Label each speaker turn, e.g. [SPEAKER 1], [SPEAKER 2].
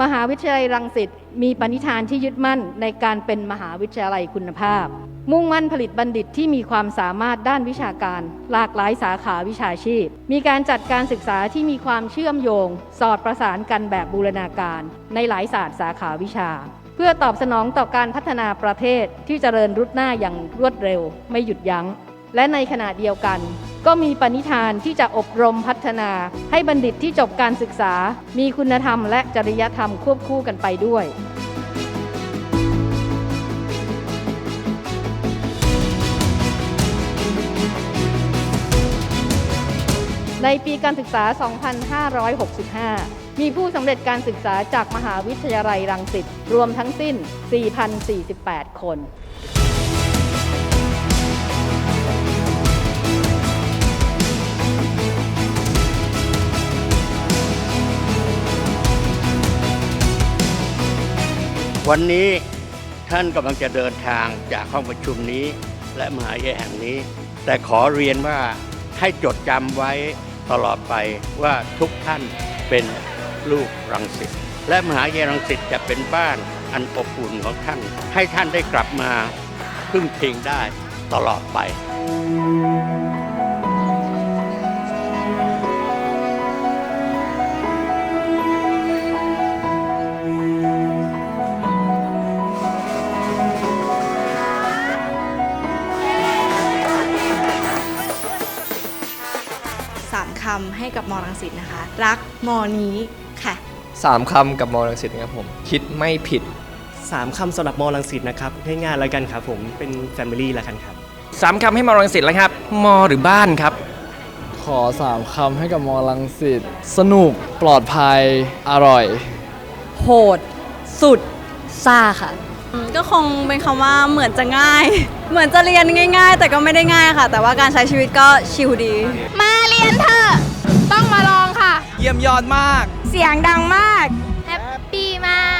[SPEAKER 1] มหาวิทยาลัยรังสิตมีปณิธานที่ยึดมั่นในการเป็นมหาวิทยาลัยคุณภาพ มุ่งมั่นผลิตบัณฑิตที่มีความสามารถด้านวิชาการ หลากหลายสาขาวิชาชีพ มีการจัดการศึกษาที่มีความเชื่อมโยง สอดประสานกันแบบบูรณาการ ในหลายศาสตร์สาขาวิชา เพื่อตอบสนองต่อการพัฒนาประเทศที่เจริญรุดหน้าอย่างรวดเร็ว ไม่หยุดยัง้ง และในขณะเดียวกัน ก็มีปณิธานที่จะอบรมพัฒนา ให้บัณฑิตที่จบการศึกษา มีคุณธรรมและจริยธรรมควบคู่กันไปด้วยในปีการศึกษา 2565 มีผู้สำเร็จการศึกษาจากมหาวิทยาลัยรังสิต รวมทั้งสิ้น 4,048 คน
[SPEAKER 2] วันนี้ท่านกำลังจะเดินทางจากห้องประชุมนี้ และมหาวิทยาลัยแห่งนี้ แต่ขอเรียนว่าให้จดจำไว้ตลอดไปว่าทุกท่านเป็นลูกรังสิตและมหาวิทยาลัยรังสิตจะเป็นบ้านอันอบอุ่นของท่าน ให้ท่านได้กลับมาพึ่งพิงได้ตลอดไปำ
[SPEAKER 3] ให้กับมอรังสิตนะคะ รักมอนี้ค่ะ
[SPEAKER 4] สามคำกับมอลังสิตนะครับผม คิดไม่ผิด
[SPEAKER 5] สามคำสำหรับมอลังสิตนะครับง่ายๆแล้วกันครับผมเป็น Family แล้วกันครับ
[SPEAKER 6] สามคำให้มอรังสิตแล้วครับ มอหรือบ้านครับ
[SPEAKER 7] ขอสามคำให้กับมอลังสิตสนุกปลอดภัยอร่อย
[SPEAKER 8] โหด สุดซ่าค่ะ
[SPEAKER 9] ก็คงเป็นคำว่าเหมือนจะง่าย เหมือนจะเรียนง่าย ๆ แต่ก็ไม่ได้ง่ายค่ะ แต่ว่าการใช้ชีวิตก็ชิลดี
[SPEAKER 3] มาเรียนเถอะ ต้องมาลองค่ะ
[SPEAKER 6] เยี่ยมยอดมาก
[SPEAKER 3] เสียงดังมาก แฮปปี้มาก